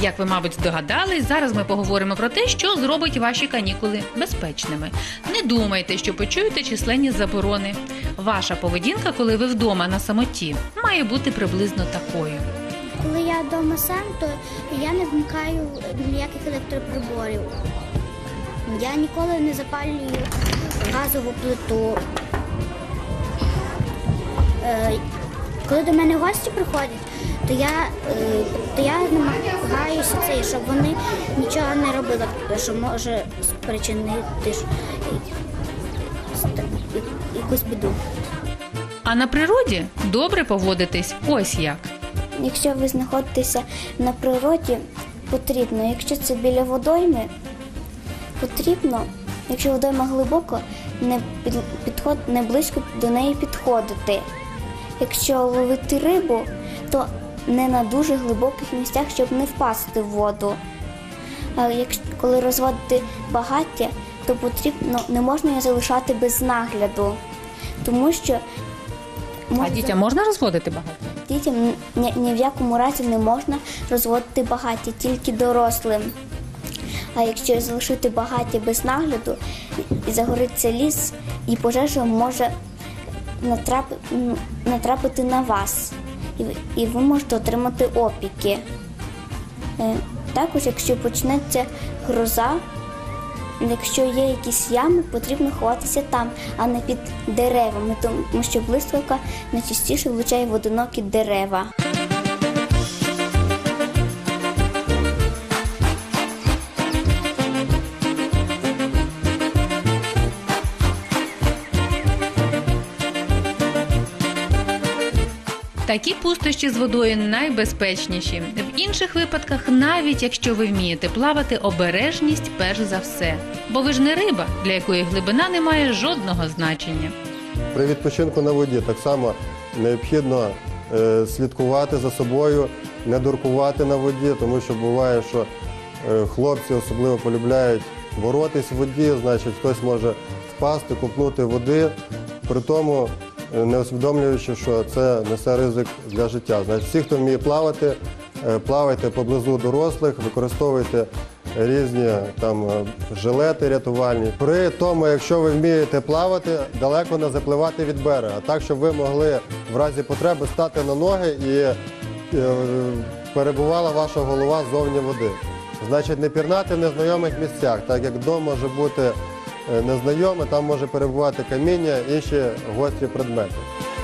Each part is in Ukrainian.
Як ви, мабуть, здогадались, зараз ми поговоримо про те, що зробить ваші канікули безпечними. Не думайте, що почуєте численні заборони. Ваша поведінка, коли ви вдома на самоті, має бути приблизно такою. Коли я вдома сам, то я не вмикаю ніяких електроприборів. Я ніколи не запалюю газову плиту. Коли до мене гості приходять, то я, е, то я намагаюся це, щоб вони нічого не робили, що може спричинити якусь біду. А на природі добре поводитись ось як. Якщо ви знаходитеся на природі, потрібно, якщо це біля водойми, потрібно, якщо водойма глибоко, не, підход, не близько до неї підходити. Якщо ловити рибу, то не на дуже глибоких місцях, щоб не впасти в воду. А якщо коли розводити багаття, то потрібно не можна його залишати без нагляду, тому що А дітям можна розводити багато? Дітям ні, ні в якому разі не можна розводити багаття, тільки дорослим. А якщо залишити багаття без нагляду, і загориться ліс, і пожежа може натрапити на вас, і, ви- можете отримати опіки. Е, Також, якщо почнеться гроза, якщо є якісь ями, потрібно ховатися там, а не під деревами, тому що блискавка найчастіше влучає в одинокі дерева. Такі пустощі з водою найбезпечніші. В інших випадках, навіть якщо ви вмієте плавати, обережність перш за все. Бо ви ж не риба, для якої глибина не має жодного значення. При відпочинку на воді так само необхідно е, слідкувати за собою, не дуркувати на воді, тому що буває, що е, хлопці особливо полюбляють боротись в воді, значить хтось може впасти, купнути води, при тому не усвідомлюючи, що це несе ризик для життя. Значить, всі, хто вміє плавати, е, плавайте поблизу дорослих, використовуйте різні там е, жилети рятувальні. При тому, якщо ви вмієте плавати, далеко не запливати від берега, так щоб ви могли в разі потреби стати на ноги і е, перебувала ваша голова зовні води. Значить, не пірнати в незнайомих місцях, так як дом може бути е, незнайоме, там може перебувати каміння, інші гострі предмети.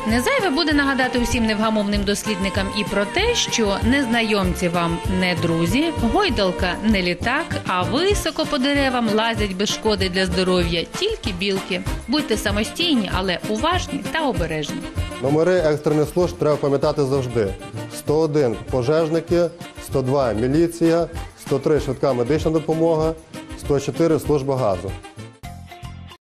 Не зайве буде нагадати усім невгамовним дослідникам і про те, що незнайомці вам не друзі, гойдалка не літак, а високо по деревам лазять без шкоди для здоров'я тільки білки. Будьте самостійні, але уважні та обережні. Номери екстрених служб треба пам'ятати завжди. 101 пожежники, 102 міліція, 103 швидка медична допомога, 104 служба газу.